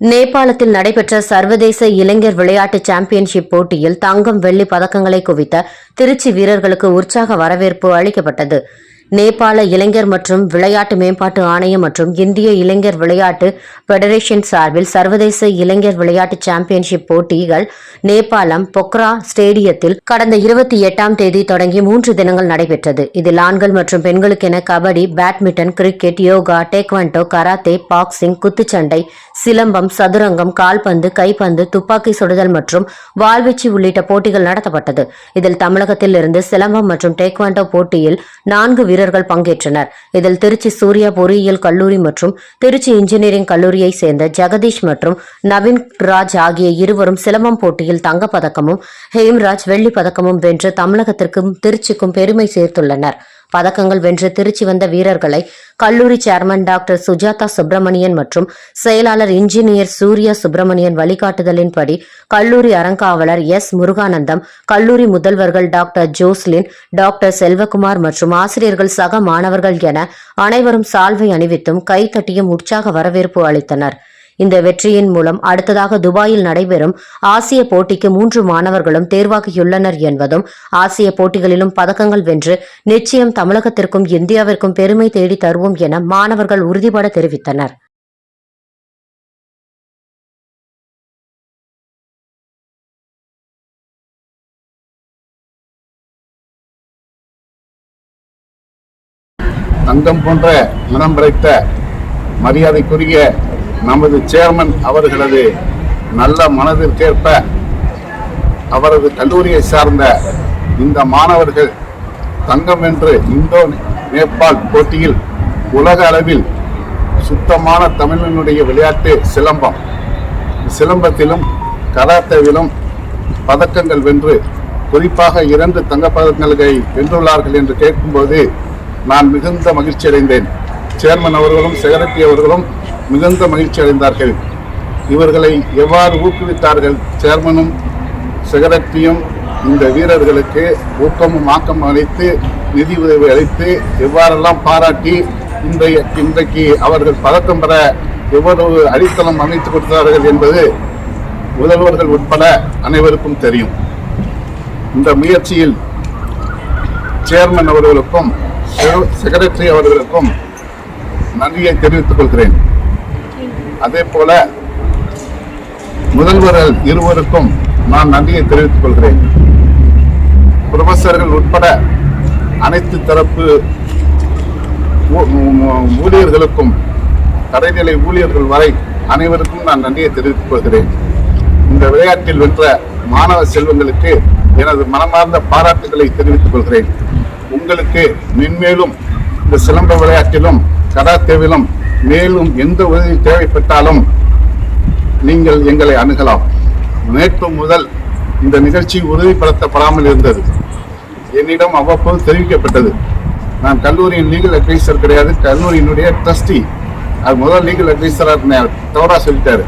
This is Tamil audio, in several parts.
நேபாளத்தில் நடைபெற்ற சர்வதேச இளைஞர் விளையாட்டு சாம்பியன்ஷிப் போட்டியில் தங்கம் வெள்ளி பதக்கங்களை குவித்த திருச்சி வீரர்களுக்கு உற்சாக வரவேற்பு அளிக்கப்பட்டது. நேபாள இளைஞர் மற்றும் விளையாட்டு மேம்பாட்டு ஆணையம் மற்றும் இந்திய இளைஞர் விளையாட்டு பெடரேஷன் சார்பில் சர்வதேச இளைஞர் விளையாட்டு சாம்பியன்ஷிப் போட்டிகள் நேபாளம் பொக்ரா ஸ்டேடியத்தில் கடந்த இருபத்தி எட்டாம் தேதி தொடங்கி மூன்று தினங்கள் நடைபெற்றது. இதில் ஆண்கள் மற்றும் பெண்களுக்கென kabaddi badminton cricket yoga taekwondo karate boxing குத்துச்சண்டை சிலம்பம் சதுரங்கம் கால்பந்து கைப்பந்து துப்பாக்கி சுடுதல் மற்றும் வாள்வீச்சு உள்ளிட்ட போட்டிகள் நடத்தப்பட்டது. இதில் தமிழகத்தில் இருந்து சிலம்பம் மற்றும் டேக்வாண்டோ போட்டியில் நான்கு வீரர்கள் பங்கேற்றனர். இதில் திருச்சி சூர்யா பொறியியல் கல்லூரி மற்றும் திருச்சி இன்ஜினியரிங் கல்லூரியை சேர்ந்த ஜெகதீஷ் மற்றும் நவீன் ராஜ் ஆகிய இருவரும் சிலம்பம் போட்டியில் தங்கப்பதக்கமும் ஹேம்ராஜ் வெள்ளிப் பதக்கமும் வென்று தமிழகத்திற்கும் திருச்சிக்கும் பெருமை சேர்த்துள்ளனர். பதக்கங்கள் வென்று திருச்சி வந்த வீரர்களை கல்லூரி சேர்மன் டாக்டர் சுஜாதா சுப்பிரமணியன் மற்றும் செயலாளர் இன்ஜினியர் சூர்யா சுப்பிரமணியன் வழிகாட்டுதலின்படி கல்லூரி அறங்காவலர் எஸ் முருகானந்தம் கல்லூரி முதல்வர்கள் டாக்டர் ஜோஸ்லின் டாக்டர் செல்வகுமார் மற்றும் ஆசிரியர்கள் சக மாணவர்கள் என அனைவரும் சால்வை அணிவித்தும் கைத்தட்டியும் உற்சாக வரவேற்பு அளித்தனர். இந்த வெற்றியின் மூலம் அடுத்ததாக துபாயில் நடைபெறும் ஆசிய போட்டிக்கு மூன்று மாணவர்களும் தேர்வாகியுள்ளனர் என்பதும் ஆசிய போட்டிகளிலும் பதக்கங்கள் வென்று நிச்சயம் தமிழகத்திற்கும் இந்தியாவிற்கும் பெருமை தேடி தருவோம் என மாணவர்கள் உறுதிபட தெரிவித்தனர். தங்கம் போன்ற மனம் படைத்த மரியாதைக்குரிய நமது சேர்மன் அவர்களது நல்ல மனதிற்கேற்ப அவரது கல்லூரியை சார்ந்த இந்த மாணவர்கள் தங்கம் வென்று இந்தோ நேபாள் போட்டியில் உலக அளவில் சுத்தமான தமிழனுடைய விளையாட்டு சிலம்பம். சிலம்பத்திலும் கராத்தேவிலும் பதக்கங்கள் வென்று குறிப்பாக இரண்டு தங்கப்பதக்கங்களை வென்றுள்ளார்கள் என்று கேட்கும்போது நான் மிகுந்த மகிழ்ச்சி அடைந்தேன் சேர்மன் அவர்களும் செக்ரட்டரி அவர்களும் மிகுந்த மகிழ்ச்சி அடைந்தார்கள். இவர்களை எவ்வாறு ஊக்குவித்தார்கள்? சேர்மனும் செக்ரட்டரியும் இந்த வீரர்களுக்கு ஊக்கமும் ஆக்கம் அளித்து நிதி உதவி அளித்து எவ்வாறெல்லாம் பாராட்டி இன்றைய இன்றைக்கு அவர்கள் பதக்கம் பெற எவ்வளவு அடித்தளம் அமைத்து கொடுத்தார்கள் என்பது முதல்வர்கள் உட்பட அனைவருக்கும் தெரியும். இந்த முயற்சியில் சேர்மன் அவர்களுக்கும் செக்ரட்டரி அவர்களுக்கும் நன்றியை தெரிவித்துக் கொள்கிறேன். அதே போல முதல்வர்கள் இருவருக்கும் நான் நன்றியை தெரிவித்துக் கொள்கிறேன். புரொஃபசர்கள் உட்பட அனைத்து தரப்பு ஊழியர்களுக்கும் கடைநிலை ஊழியர்கள் வரை அனைவருக்கும் நான் நன்றியை தெரிவித்துக் கொள்கிறேன். இந்த விளையாட்டில் வென்ற மாணவ செல்வங்களுக்கு எனது மனமார்ந்த பாராட்டுகளை தெரிவித்துக் கொள்கிறேன். உங்களுக்கு மென்மேலும் இந்த சிலம்ப விளையாட்டிலும் கராத்தேவிலும் மேலும் எந்த உதவி தேவைப்பட்டாலும் நீங்கள் எங்களை அணுகலாம். நேற்று முதல் இந்த நிகழ்ச்சி உறுதிப்படுத்தப்படாமல் இருந்தது. என்னிடம் அவ்வப்போது தெரிவிக்கப்பட்டது. நான் கல்லூரியின் லீகல் அட்வைசர் கிடையாது கல்லூரியினுடைய ட்ரஸ்டி அது முதல் லீகல் அட்வைசராக தவறாக சொல்லிட்டாரு.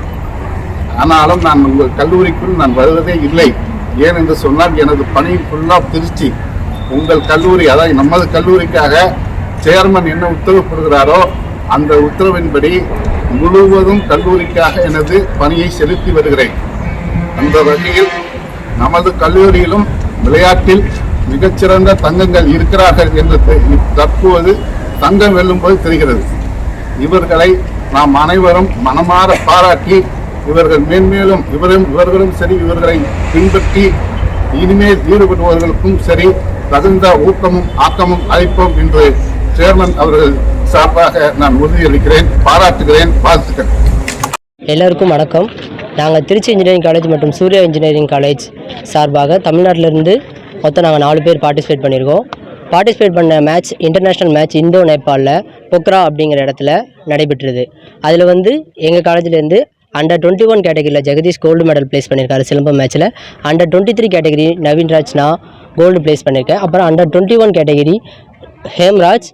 ஆனாலும் நான் உங்கள் கல்லூரிக்குள் நான் வருவதே இல்லை. ஏன் என்று சொன்னால் எனது பணி ஃபுல்லாக திருச்சி உங்கள் கல்லூரி அதாவது நமது கல்லூரிக்காக சேர்மன் என்ன உத்தரவு போடுகிறாரோ அந்த உத்தரவின்படி முழுவதும் கல்லூரிக்காக எனது பணியை செலுத்தி வருகிறேன். அந்த வகையில் நமது கல்லூரியிலும் விளையாட்டில் மிகச்சிறந்த தங்கங்கள் இருக்கிறார்கள் என்று தற்போது தங்கம் வெல்லும்போது தெரிகிறது. இவர்களை நாம் அனைவரும் மனமாற பாராட்டி இவர்கள் மேன்மேலும் இவரும் இவர்களும் சரி இவர்களை பின்பற்றி இனிமேல் ஈடுபடுபவர்களுக்கும் சரி தகுந்த ஊக்கமும் ஆக்கமும் அளிப்போம் என்று சேர்மன் அவர்கள் சார்பாக நான் உறுதியளிக்கிறேன் பாராட்டுகிறேன் வாழ்த்துக்கள். எல்லோருக்கும் வணக்கம். நாங்கள் திருச்சி இன்ஜினியரிங் காலேஜ் மற்றும் சூர்யா இன்ஜினியரிங் காலேஜ் சார்பாக தமிழ்நாட்டிலிருந்து மொத்தம் நாங்கள் நாலு பேர் பார்ட்டிசிபேட் பண்ணியிருக்கோம். பார்ட்டிசிபேட் பண்ண மேட்ச் இன்டர்நேஷ்னல் மேட்ச் இந்தோ நேபாளில் பொக்ரா அப்படிங்கிற இடத்துல நடைபெற்றது. அதில் வந்து எங்கள் காலேஜ்லேருந்து அண்டர் டுவெண்ட்டி ஒன் கேட்டகரியில் ஜெகதீஷ் கோல்டு மெடல் ப்ளேஸ் பண்ணியிருக்காரு சிலம்பம் மேட்ச்சில் under twenty three category Naveen நான் கோல்டு ப்ளேஸ் பண்ணியிருக்கேன். அப்புறம் under twenty one category Hemraj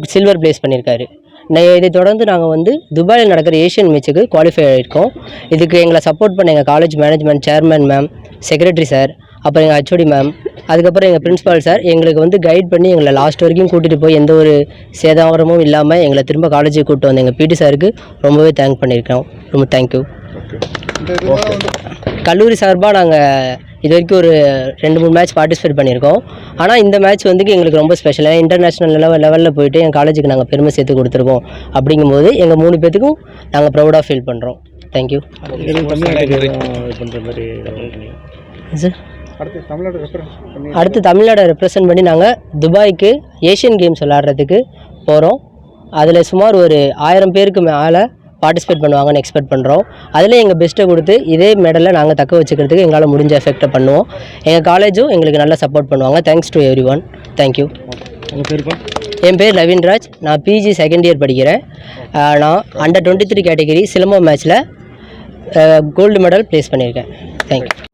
silver place பண்ணியிருக்காரு. நே- இதை தொடர்ந்து நாங்கள் வந்து துபாயில் நடக்கிற ஏஷியன் மேட்சுக்கு குவாலிஃபை ஆகிருக்கோம் இதுக்கு எங்களை சப்போர்ட் பண்ண எங்கள் college management chairman ma'am secretary sir அப்புறம் எங்கள் ஹச்ஓடி மேம் அதுக்கப்புறம் எங்கள் பிரின்ஸ்பால் சார் எங்களுக்கு வந்து கைட் பண்ணி எங்களை லாஸ்ட் வரைக்கும் கூட்டிகிட்டு போய் எந்த ஒரு சேதாரமும் இல்லாமல் எங்களை திரும்ப காலேஜுக்கு கூப்பிட்டு வந்த எங்கள் பிடி சாருக்கு ரொம்பவே தேங்க் பண்ணியிருக்கோம். ரொம்ப தேங்க்யூ கல்லூரி சார்பாக நாங்கள் இது வரைக்கும் ஒரு ரெண்டு மூணு மேட்ச் பார்ட்டிசிபேட் பண்ணியிருக்கோம். ஆனால் இந்த மேட்ச் வந்து எங்களுக்கு ரொம்ப ஸ்பெஷல் இன்டர்நேஷ்னல் லெவல் லெவலில் போயிட்டு என் காலேஜுக்கு நாங்கள் பெருமை சேர்த்து கொடுத்துருக்கோம். அப்படிங்கும்போது எங்கள் மூணு பேத்துக்கும் நாங்கள் ப்ரௌடாக ஃபீல் பண்ணுறோம் தேங்க்யூ சார் அடுத்து தமிழ்நாடு ரெஃபரன்ஸ் பண்ணி அடுத்து தமிழ்நாடை ரெப்ரசன்ட் பண்ணி நாங்கள் துபாய்க்கு ஏஷியன் கேம்ஸ் விளாட்றதுக்கு போகிறோம் அதில் சுமார் ஒரு ஆயிரம் பேருக்கு மேலே பார்ட்டிசிபேட் பண்ணுவாங்கன்னு எக்ஸ்பெக்ட் பண்ணுறோம் அதில் எங்கள் பெஸ்ட்டை கொடுத்து இதே மெடலை நாங்கள் தக்க வச்சுக்கிறதுக்கு எங்களால் முடிஞ்ச எஃபெக்டை பண்ணுவோம். எங்கள் காலேஜும் எங்களுக்கு நல்லா சப்போர்ட் பண்ணுவாங்க. Thanks to everyone thank you என் பேர் ரவீன்ராஜ் நான் பிஜி செகண்ட் இயர் படிக்கிறேன். நான் under twenty three category silambam மேட்ச்சில் கோல்டு மெடல் ப்ளேஸ் பண்ணியிருக்கேன். Thank you